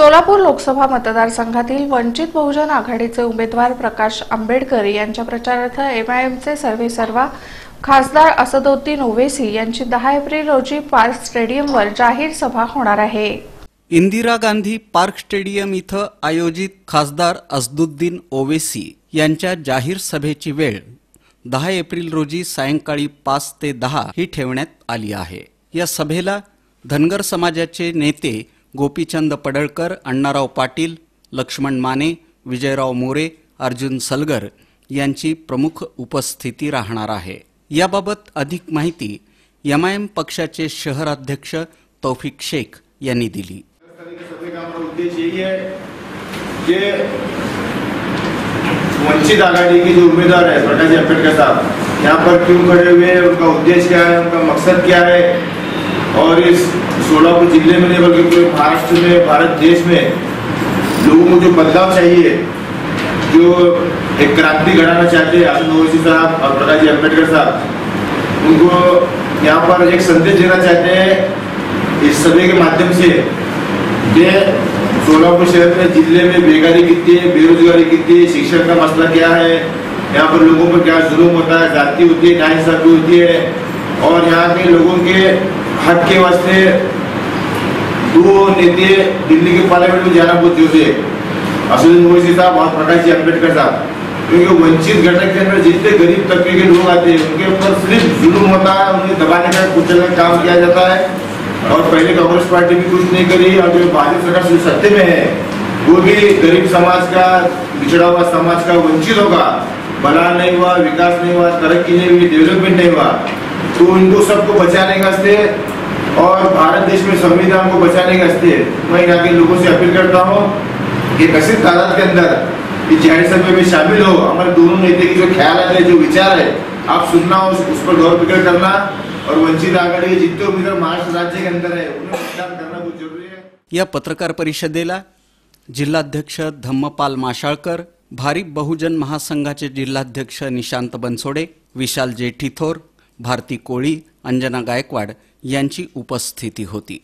सोलापूर लोकसभा मतदारसंघातील वंचित बहुजन आघाडीचे उमेदवार प्रकाश आंबेडकर यांच्या प्रचारार्थ एमआयएमचे सर्वेसर्वा खासदार असदुद्दीन ओवेसी यांची दहा एप्रिल रोजी पार्क स्टेडियमवर जाहीर सभा होणार आहे. इंदिरा गांधी पार्क स्टेडियम इथं आयोजित खासदार असदुद्दीन ओवेसी यांच्या जाहीर सभेची वेळ दहा एप्रिल रोजी सायंकाळी पाच ते दहा ही ठेवण्यात आली आहे. या सभेला धनगर समाजाचे नेते गोपीचंद पडळकर अण्णाराव पाटील लक्ष्मण माने विजयराव मोरे अर्जुन सलगर यांची प्रमुख उपस्थिती राहणार आहे. याबाबत अधिक माहिती एमआयएम पक्षाचे शहर अध्यक्ष तौफिक शेख यांनी दिली. उद्देश्य यही है कि वंचित आघाड़ी के जो उम्मीदवार है प्रकाश जी अम्बेडकर साहब यहाँ पर क्यों खड़े हुए हैं उनका उद्देश्य क्या है उनका मकसद क्या है और इस सोलापुर ज़िले में नहीं, बल्कि पूरे महाराष्ट्र में, भारत देश में लोगों को जो बदलाव चाहिए, जो एक क्रांति घड़ाना चाहते हैं आनंद ओवैसी साहब और प्रकाश जी अंबेडकर साहब, उनको यहाँ पर एक संदेश देना चाहते हैं, इस सभे के माध्यम से, कि सोलापुर शहर में, ज़िले में बेकारी कितनी है, बेरोजगारी कितनी है, शिक्षण का मसला क्या है, यहाँ पर लोगों पर क्या जुल्म होता है, जाति होती है नाइंसाफी होती है, और यहाँ के लोगों के हक के वास्ते दो नेते दिल्ली के पार्लियामेंट में जाना बहुत ज़रूरी है असदुद्दीन ओवैसी साहब और प्रकाश जी अंबेडकर साहब। क्योंकि वंचित घटक के अंदर जितने गरीब तबके के लोग आते हैं, उनके ऊपर सिर्फ़ जुल्म होता है, उन्हें दबाने का कुचलने का काम किया जाता है। और पहले कांग्रेस पार्टी भी कुछ नहीं करी और जो भाजपा सरकार जो सत्य में है, वो भी गरीब समाज का पिछड़ा हुआ समाज का, वंचित होगा भला नहीं हुआ, विकास नहीं हुआ, तरक्की नहीं हुई डेवलपमेंट नहीं हुआ। तो इनको सबको बचाने का और भारत देश में संविधान को बचाने के वास्ते मैं यहाँ के लोगों से अपील करता हूँ कि कथित तादाद के अंदर इस ज़ाहिर सभा में शामिल हो हमारे दोनों नेता की जो ख्याल है जो विचार है आप सुनना उस, उस पर गौर फ़िक्र करना और वंचित आघाड़ी के जितने उम्मीदवार महाराष्ट्र राज्य के अंदर है उन्हें मतदान करना बहुत ज़रूरी है। या पत्रकार परिषदेला जिल्हाध्यक्ष धम्मपाल माशाळकर भारिप बहुजन महासंघाचे जिल्हाध्यक्ष निशांत बनसोडे विशाल जेठीथोर भारती कोळी अंजना गायकवाड यांची उपस्थिती होती.